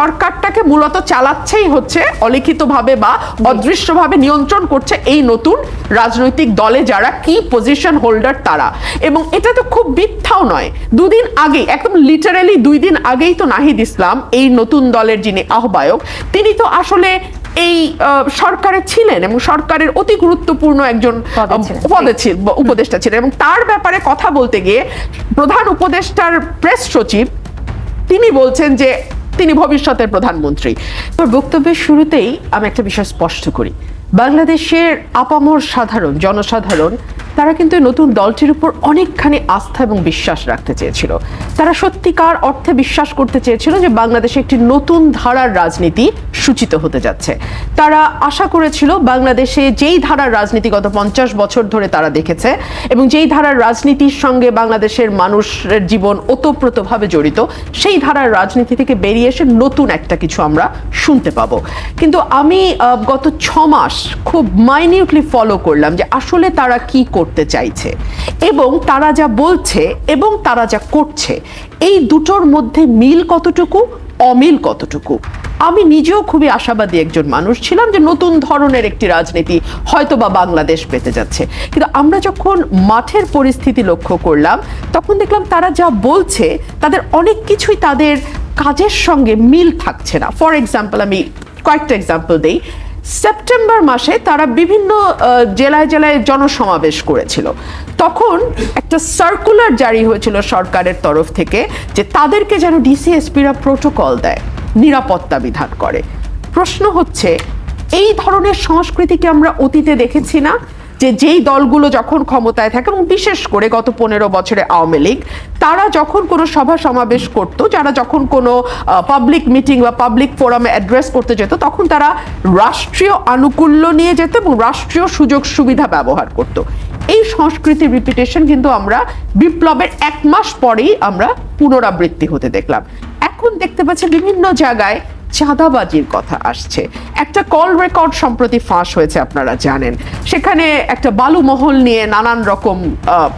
সরকারটাকে মূলত চালাচ্ছেই হচ্ছে অলিখিতভাবে বা অদৃশ্যভাবে নিয়ন্ত্রণ করছে এই নতুন রাজনৈতিক দলে যারা কি পজিশন হোল্ডার তারা। এবং এটা তো খুব মিথ্যাও নয়। দুদিন আগেই একদম লিটারালি দুই দিন আগেই তো নাহিদ ইসলাম এই নতুন দলের যিনি আহ্বায়ক তিনি তো আসলে এই সরকারে ছিলেন এবং সরকারের অতি গুরুত্বপূর্ণ একজন উপদেষ্টা ছিলেন। এবং তার ব্যাপারে কথা বলতে গিয়ে প্রধান উপদেষ্টার প্রেস সচিব তিনি বলছেন যে তিনি ভবিষ্যতের প্রধানমন্ত্রী। তোর বক্তব্যের শুরুতেই আমি একটা বিষয় স্পষ্ট করি। বাংলাদেশের আপামর সাধারণ, জনসাধারণ তারা কিন্তু নতুন দলটির উপর অনেকখানি আস্থা এবং বিশ্বাস রাখতে চেয়েছিল। তারা সত্যিকার অর্থে বিশ্বাস করতে চেয়েছিল যে বাংলাদেশে একটি নতুন ধারার রাজনীতি সূচিত হতে যাচ্ছে। তারা আশা করেছিল বাংলাদেশে যেই ধারার রাজনীতি গত পঞ্চাশ বছর ধরে তারা দেখেছে এবং যেই ধারার রাজনীতির সঙ্গে বাংলাদেশের মানুষের জীবন ওতপ্রোতভাবে জড়িত, সেই ধারার রাজনীতি থেকে বেরিয়ে এসে নতুন একটা কিছু আমরা শুনতে পাবো। কিন্তু আমি গত ছ মাস খুব মাইনিউটলি ফলো করলাম যে আসলে তারা কি করতে চাইছে। এবং তারা যা বলছে এবং তারা যা করছে, এই দুটোর মধ্যে মিল কতটুকু? অমিল কতটুকু? আমি নিজেও খুবই আশাবাদী একজন মানুষ ছিলাম যে নতুন ধরনের একটি রাজনীতি হয়তো বা বাংলাদেশ পেতে যাচ্ছে। কিন্তু আমরা যখন মাঠের পরিস্থিতি লক্ষ্য করলাম, তখন দেখলাম তারা যা বলছে, তাদের অনেক কিছুই তাদের কাজের সঙ্গে মিল থাকছে না। ফর এক্সাম্পল আমি কয়েকটা এক্সাম্পল দেই। সেপ্টেম্বর মাসে তারা বিভিন্ন জেলায় জেলায় জনসমাবেশ করেছিল। তখন একটা সার্কুলার জারি হয়েছিল সরকারের তরফ থেকে যে তাদেরকে যেন ডিসিএসপিরা প্রোটোকল দেয়, নিরাপত্তা বিধান করে। প্রশ্ন হচ্ছে, এই ধরনের সংস্কৃতিকে আমরা অতীতে দেখেছি না? যে যেই দলগুলো যখন ক্ষমতায় থাকে এবং বিশেষ করে গত পনেরো বছরে আওয়ামী লীগ, তারা যখন কোনো সভা সমাবেশ করতো, যারা যখন কোনো পাবলিক মিটিং বা পাবলিক ফোরামে অ্যাড্রেস করতে যেত, তখন তারা রাষ্ট্রীয় আনুকূল্য নিয়ে যেত এবং রাষ্ট্রীয় সুযোগ সুবিধা ব্যবহার করত। এই সংস্কৃতির রিপিটেশন কিন্তু আমরা বিপ্লবের এক মাস পরেই আমরা পুনরাবৃত্তি হতে দেখলাম। এখন দেখতে পাচ্ছি বিভিন্ন জায়গায় চাঁদাবাজির কথা আসছে। একটা কল রেকর্ড সম্প্রতি ফাঁস হয়েছে, আপনারা জানেন। সেখানে একটা বালু মহল নিয়ে নানান রকম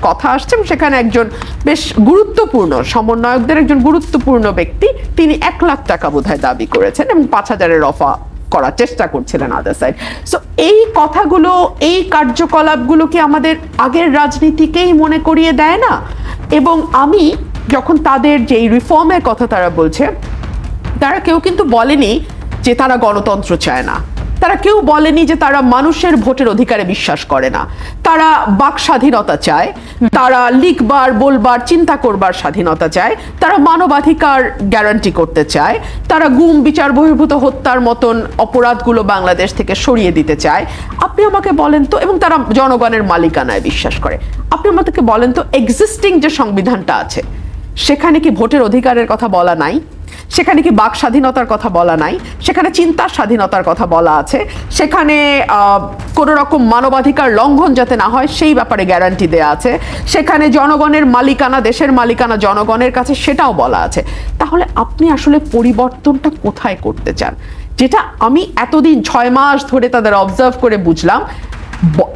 কথা আসছে সেখানে একজন বেশ গুরুত্বপূর্ণ সমন্বয়কদের একজন গুরুত্বপূর্ণ ব্যক্তি, তিনি এক লাখ টাকা বোধহয় দাবি করেছেন এবং পাঁচ হাজারের অফা করার চেষ্টা করছিলেন আদার সাইড সো এই কথাগুলো, এই কার্যকলাপগুলো কি আমাদের আগের রাজনীতিকেই মনে করিয়ে দেয় না? এবং আমি যখন তাদের যেই রিফর্মের কথা তারা বলছে তারা কেউ কিন্তু বলেনি যে তারা গণতন্ত্র চায় না। তারা কেউ বলেনি যে তারা মানুষের ভোটের অধিকারে বিশ্বাস করে না। তারা বাক স্বাধীনতা চায়, তারা লিখবার, বলবার, চিন্তা করবার স্বাধীনতা চায়, তারা মানবাধিকার গ্যারান্টি করতে চায়, তারা গুম, বিচার, বহির্ভূত হত্যার মতন অপরাধগুলো বাংলাদেশ থেকে সরিয়ে দিতে চায়। আপনি আমাকে বলেন তো, এবং তারা জনগণের মালিকানায় বিশ্বাস করে। আপনি আমাকে বলেন তো এক্সিস্টিং যে সংবিধানটা আছে, সেখানে কি ভোটের অধিকারের কথা বলা নাই? সেখানে কি বাক স্বাধীনতার কথা বলা নাই? সেখানে চিন্তার স্বাধীনতার কথা বলা আছে। সেখানে কোনো রকম মানবাধিকার লঙ্ঘন যাতে না হয়, সেই ব্যাপারে গ্যারান্টি দেয়া আছে। সেখানে জনগণের মালিকানা, দেশের মালিকানা জনগণের কাছে সেটাও বলা আছে। তাহলে আপনি আসলে পরিবর্তনটা কোথায় করতে চান? যেটা আমি এতদিন ছয় মাস ধরে তাদের অবজার্ভ করে বুঝলাম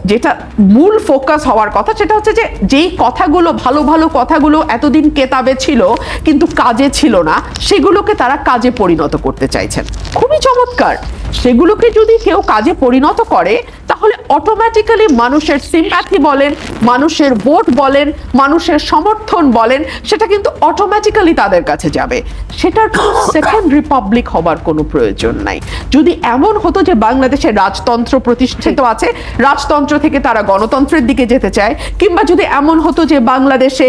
যেটা মূল ফোকাস হওয়ার কথা সেটা হচ্ছে যে যেই কথাগুলো, ভালো ভালো কথাগুলো এতদিন কেতাবে ছিল কিন্তু কাজে ছিল না, সেগুলোকে তারা কাজে পরিণত করতে চাইছেন। খুবই চমৎকার। সেগুলোকে যদি কেউ কাজে পরিণত করে তাহলে অটোমেটিক্যালি মানুষের সিম্প্যাথি বলেন মানুষের ভোট বলেন মানুষের সমর্থন বলেন সেটা কিন্তু অটোমেটিক্যালি তাদের কাছে যাবে। সেটার সেকেন্ড রিপাবলিক হবার কোনো প্রয়োজন নাই। যদি এমন হতো যে বাংলাদেশে রাজতন্ত্র প্রতিষ্ঠিত আছে রাজতন্ত্র থেকে তারা গণতন্ত্রের দিকে যেতে চায় কিংবা যদি এমন হতো যে বাংলাদেশে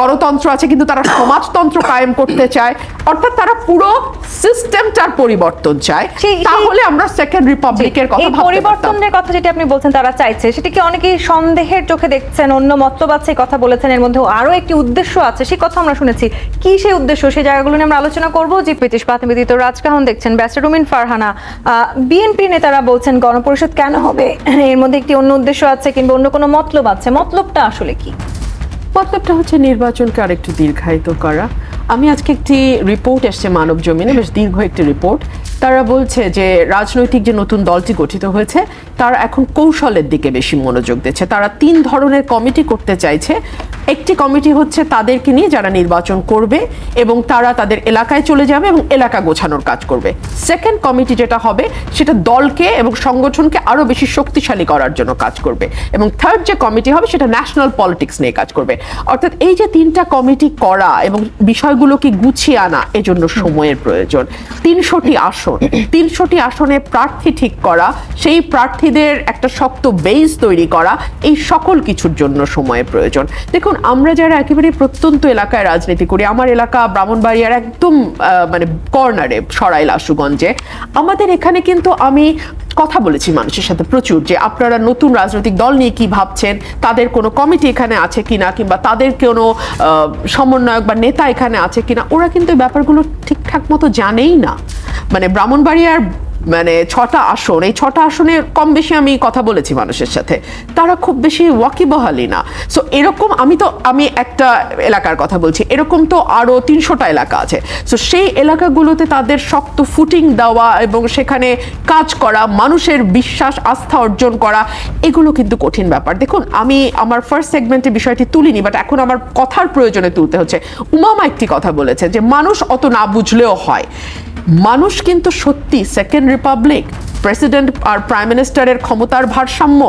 গণতন্ত্র আছে কিন্তু তারা সমাজতন্ত্র কায়েম করতে চায় অর্থাৎ তারা পুরো সিস্টেমটার পরিবর্তন চায় তাহলে আমরা সেকেন্ড রিপাবলিকের কথা ভাবতে পরিবর্তনের কথা যেটা আপনি বলছেন তারা চাইছে সেটা কি অনেকেই সন্দেহের চোখে দেখছেন অন্য মতলব আছে কথা বলেছেন এর মধ্যে আরও একটি উদ্দেশ্য আছে সেই কথা আমরা শুনেছি। কি সেই উদ্দেশ্য? সেই জায়গাগুলো নিয়ে আমরা আলোচনা করব। যে ব্রিটিশ প্রাতিনিধিত রাজকাহন দেখছেন ব্যাসরুমিন ফারহানা। বিএনপি নেতারা বলছেন গণপরিষদ কেন হবে? এর মধ্যে একটি অন্য উদ্দেশ্য আছে কিংবা অন্য কোনো মতলব আছে। মতলবটা আসলে কি? মতলবটা হচ্ছে নির্বাচনকে আরেকটু দীর্ঘায়িত করা। আমি আজকে একটি রিপোর্ট এসছে মানব জমিনে, বেশ দীর্ঘ একটি রিপোর্ট তারা বলছে যে, রাজনৈতিক যে নতুন দলটি গঠিত হয়েছে, তারা এখন কৌশলের দিকে বেশি মনোযোগ দিচ্ছে। তারা তিন ধরনের কমিটি করতে চাইছে। একটি কমিটি হচ্ছে তাদেরকে নিয়ে যারা নির্বাচন করবে এবং তারা তাদের এলাকায় চলে যাবে এবং এলাকা গোছানোর কাজ করবে। সেকেন্ড কমিটি যেটা হবে, সেটা দলকে এবং সংগঠনকে আরও বেশি শক্তিশালী করার জন্য কাজ করবে এবং থার্ড যে কমিটি হবে, সেটা ন্যাশনাল পলিটিক্স নিয়ে কাজ করবে। অর্থাৎ এই যে তিনটা কমিটি করা এবং বিষয়গুলোকে গুছিয়ে আনা, এজন্য সময়ের প্রয়োজন। তিনশোটি আসন, তিনশোটি আসনে প্রার্থী ঠিক করা, সেই প্রার্থীদের একটা শক্ত বেস তৈরি করা, এই সকল কিছুর জন্য সময়ের প্রয়োজন। দেখুন আমরা যারা একেবারে প্রত্যন্ত এলাকায় রাজনীতি করি, আমার এলাকা ব্রাহ্মণবাড়িয়ার একদম মানে কর্নারে, সরাইল আশুগঞ্জে, আমাদের এখানে কিন্তু আমি কথা বলেছি মানুষের সাথে প্রচুর যে আপনারা নতুন রাজনৈতিক দল নিয়ে কি ভাবছেন, তাদের কোনো কমিটি এখানে আছে কিনা, কিংবা তাদের কোনো সমন্বয়ক বা নেতা এখানে আছে কিনা, ওরা কিন্তু ব্যাপারগুলো ঠিকঠাক মতো জানেই না। মানে ব্রাহ্মণবাড়িয়ার মানে ছটা আসন, এই ছটা আসনে কম বেশি আমি কথা বলেছি মানুষের সাথে। তারা খুব বেশি ওয়াকিবহালি না। সো এরকম আমি তো, আমি একটা এলাকার কথা বলছি, এরকম তো আরও তিনশোটা এলাকা আছে। সো সেই এলাকাগুলোতে তাদের শক্ত ফুটিং দেওয়া এবং সেখানে কাজ করা, মানুষের বিশ্বাস, আস্থা অর্জন করা, এগুলো কিন্তু কঠিন ব্যাপার। দেখুন, আমি আমার ফার্স্ট সেগমেন্টে বিষয়টি তুলিনি বাট এখন আমার কথার প্রয়োজনে তুলতে হচ্ছে। উমামা একটি কথা বলেছে যে, মানুষ অত না বুঝলেও হয়। মানুষ কিন্তু সত্যি সেকেন্ড রিপাবলিক প্রেসিডেন্ট আর প্রাইম মিনিস্টারের ক্ষমতার ভারসাম্য,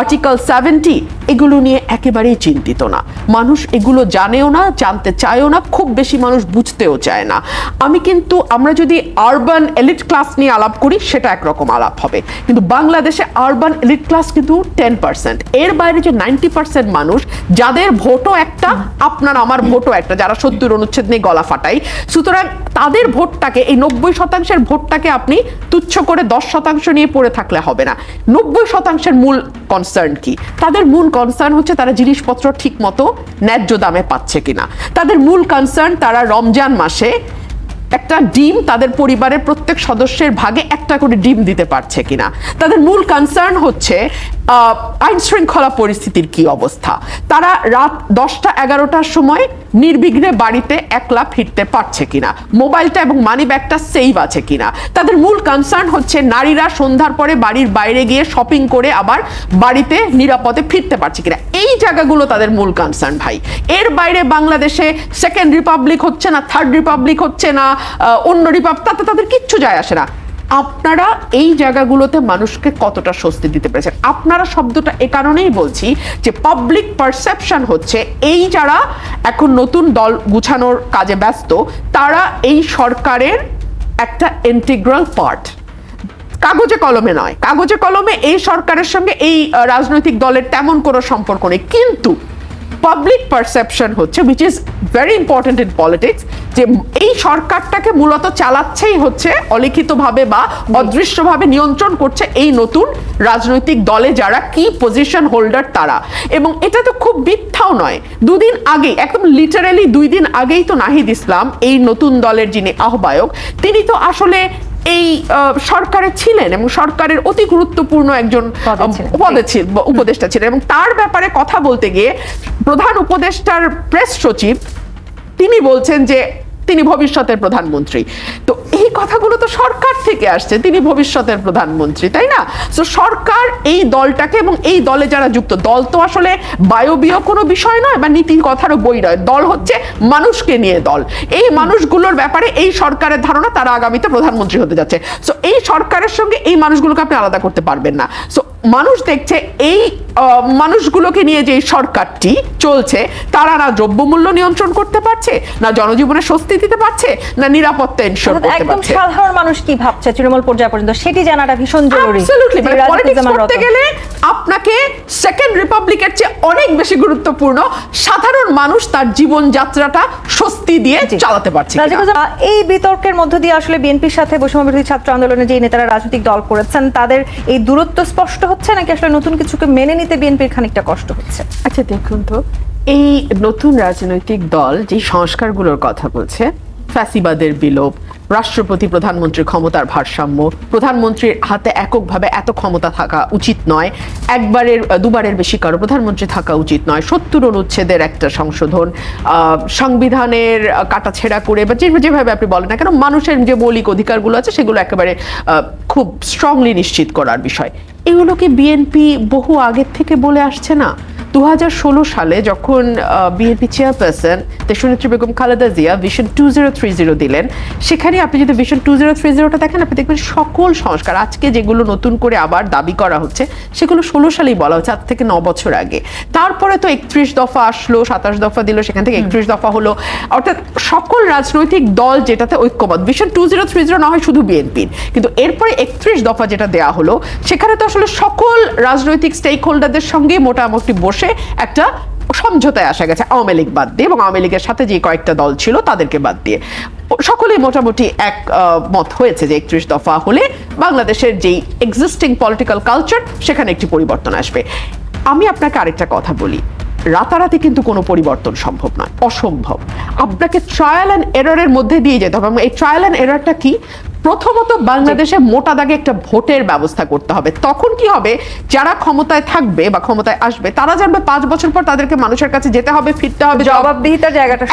আর্টিকেল সেভেন্টি, এগুলো নিয়ে একেবারেই চিন্তিত না। মানুষ এগুলো জানেও না, জানতে চায়ও না, খুব বেশি মানুষ বুঝতেও চায় না। আমি কিন্তু, আমরা যদি আরবান এলিট ক্লাস নিয়ে আলাপ করি, সেটা একরকম আলাপ হবে। কিন্তু বাংলাদেশে আরবান এলিট ক্লাস কিন্তু টেন পার্সেন্ট এর বাইরে যে নাইনটি পার্সেন্ট মানুষ, যাদের ভোটও একটা, আপনার আমার ভোটও একটা, যারা সত্তর অনুচ্ছেদ নিয়ে গলা ফাটাই, সুতরাং তাদের ভোটটাকে, এই নব্বই শতাংশের ভোটটাকে আপনি তুচ্ছ করে দশ শতাংশ নিয়ে পড়ে থাকলে হবে না। নব্বই শতাংশের মূল কনসার্ন কি? তাদের মূল কনসার্ন হচ্ছে তারা জিনিসপত্র ঠিক মতো ন্যায্য দামে পাচ্ছে কিনা। তাদের মূল কনসার্ন তারা রমজান মাসে একটা ডিম তাদের পরিবারের প্রত্যেক সদস্যের ভাগে একটা করে ডিম দিতে পারছে কিনা। তাদের মূল কনসার্ন হচ্ছে আইন শৃঙ্খলা পরিস্থিতির কি অবস্থা। তারা রাত দশটা এগারোটার সময় নির্বিঘ্নে বাড়িতে একলা ফিরতে পারছে কিনা। মোবাইলটা এবং মানি ব্যাগটা সেভ আছে কিনা। তাদের মূল কনসার্ন হচ্ছে, নারীরা সন্ধ্যার পরে বাড়ির বাইরে গিয়ে শপিং করে আবার বাড়িতে নিরাপদে ফিরতে পারছে কিনা। এই জায়গাগুলো তাদের মূল কনসার্ন ভাই। এর বাইরে বাংলাদেশে সেকেন্ড রিপাবলিক হচ্ছে না থার্ড রিপাবলিক হচ্ছে না অন্য রিপাবলিক তাতে তাদের কিচ্ছু যায় আসে না। আপনারা এই জায়গাগুলোতে মানুষকে কতটা স্বস্তি দিতে পেরেছেন? আপনারা শব্দটা এ কারণেই বলছি যে পাবলিক পারসেপশন হচ্ছে এই যারা এখন নতুন দল গুছানোর কাজে ব্যস্ত, তারা এই সরকারের একটা ইন্টিগ্রাল পার্ট কাগজে কলমে নয়। কাগজে কলমে এই সরকারের সঙ্গে এই রাজনৈতিক দলের তেমন কোনো সম্পর্ক নেই। কিন্তু পাবলিক পারসেপশন হচ্ছে which is very important in politics যে এই সরকারটাকে মূলত চালাচ্ছেই হচ্ছে, অলিখিতভাবে বা অদৃশ্যভাবে নিয়ন্ত্রণ করছে এই নতুন রাজনৈতিক দলে যারা কি পজিশন হোল্ডার তারা। এবং এটা তো খুব মিথ্যাও নয়। দুদিন আগেই, একদম লিটারালি দুই দিন আগেই তো নাহিদ ইসলাম, এই নতুন দলের যিনি আহ্বায়ক, তিনি তো আসলে এই সরকারে ছিলেন এবং সরকারের অতি গুরুত্বপূর্ণ একজন ছিল উপদেষ্টা ছিলেন। এবং তার ব্যাপারে কথা বলতে গিয়ে প্রধান উপদেষ্টার প্রেস সচিব তিনি বলছেন যে তিনি ভবিষ্যতের প্রধানমন্ত্রী। তো এই কথাগুলো তো সরকার থেকে আসছে, তিনি ভবিষ্যতের প্রধানমন্ত্রী, তাই না? তো সরকার এই দলটাকে এবং এই দলে যারা যুক্ত, দল তো আসলে বায়বীয় কোনো বিষয় নয় বা নীতির কথারও বই নয়। দল হচ্ছে মানুষকে নিয়ে দল। এই মানুষগুলোর ব্যাপারে এই সরকারের ধারণা তারা আগামীতে প্রধানমন্ত্রী হতে যাচ্ছে। সো এই সরকারের সঙ্গে এই মানুষগুলোকে আপনি আলাদা করতে পারবেন না। সো মানুষ দেখছে এই মানুষগুলোকে নিয়ে যে সরকারটি চলছে তারা না দ্রব্যমূল্য নিয়ন্ত্রণ করতে পারছে না জনজীবনে স্বস্তি দিতে পারছে না নিরাপত্তা এনশোর করতে একদম সাধারণ মানুষ কি ভাবছে তৃণমূল পর্যায় পর্যন্ত? সেটি জানাটা ভীষণ জরুরি। Absolutely, মানে জামার করতে গেলে আপনাকে সেকেন্ড রিপাবলিকের চেয়ে অনেক বেশি গুরুত্বপূর্ণ সাধারণ মানুষ তার জীবন যাত্রাটা স্বস্তি দিয়ে চালাতে পারছে। এই বিতর্কের মধ্য দিয়ে আসলে বিএনপির সাথে বৈষম্য বিরোধী ছাত্র আন্দোলনে যে নেতারা রাজনৈতিক দল করেছেন তাদের এই দূরত্ব স্পষ্ট হচ্ছে নাকি আসলে নতুন কিছুকে মেনে নিতে বিএনপির খানিকটা কষ্ট হচ্ছে। আচ্ছা দেখুন তো, এই নতুন রাজনৈতিক দল যে সংস্কারগুলোর কথা বলছে, ফ্যাসিবাদের বিলোপ, রাষ্ট্রপতি, প্রধানমন্ত্রীর ক্ষমতার ভারসাম্য, প্রধানমন্ত্রীর হাতে এককভাবে এত ক্ষমতা থাকা উচিত নয়, একবারের, দুবারের বেশি কারও প্রধানমন্ত্রী থাকা উচিত নয়, সত্তর অনুচ্ছেদের একটা সংশোধন সংবিধানের কাটাছেড়া করে বা যেভাবে আপনি বলেন না কেন, মানুষের যে মৌলিক অধিকারগুলো আছে, সেগুলো একেবারে খুব স্ট্রংলি নিশ্চিত করার বিষয়। এগুলোকে বিএনপি বহু আগের থেকে বলে আসছে না? দু হাজার ষোলো সালে যখন বিএনপি চেয়ারপারসন দেশনেত্রী Begum Khaleda Zia vision two zero three zero দিলেন সেখানে আপনি যদি ভিশন টু জিরো থ্রি জিরোটা দেখেন আপনি দেখবেন সকল সংস্কার আজকে যেগুলো নতুন করে আবার দাবি করা হচ্ছে সেগুলো ষোলো সালেই বলা হচ্ছে আজ থেকে ন বছর আগে। তারপরে তো একত্রিশ দফা আসলো সাতাশ দফা দিল সেখান থেকে একত্রিশ দফা হলো। অর্থাৎ সকল রাজনৈতিক দল যেটাতে ঐক্যমত vision two zero three zero না হয় শুধু বিএনপির কিন্তু এরপরে একত্রিশ দফা যেটা দেয়া হলো সেখানে তো আসলে সকল রাজনৈতিক স্টেক হোল্ডারদের সঙ্গে মোটামুটি বসে একটা সমঝোতায় আসা গেছে, আওয়ামী লীগ বাদ দিয়ে এবং আওয়ামী লীগের সাথে যে কয়েকটা দল ছিল তাদেরকে বাদ দিয়ে। সকলেই মোটামুটি এক মত হয়েছে যে একত্রিশ দফা হলে বাংলাদেশের যেই এক্সিস্টিং পলিটিক্যাল কালচার সেখানে একটি পরিবর্তন আসবে। আমি আপনাকে আরেকটা কথা বলি, রাতারাতি কিন্তু কোনো পরিবর্তন সম্ভব নয়, অসম্ভব। আপনাকে ট্রায়াল অ্যান্ড এররের মধ্যে দিয়ে যেতে হবে এবং এই ট্রায়াল অ্যান্ড এররটা কি? প্রথমত বাংলাদেশে মোটা দাগে একটা ভোটের ব্যবস্থা করতে হবে। তখন কি হবে? যারা ক্ষমতায় থাকবে বা ক্ষমতায় আসবে তারা জানবে পাঁচ বছর পর তাদেরকে মানুষের কাছে যেতে হবে ফিরতে হবে জবাবদিহিতার জায়গাটা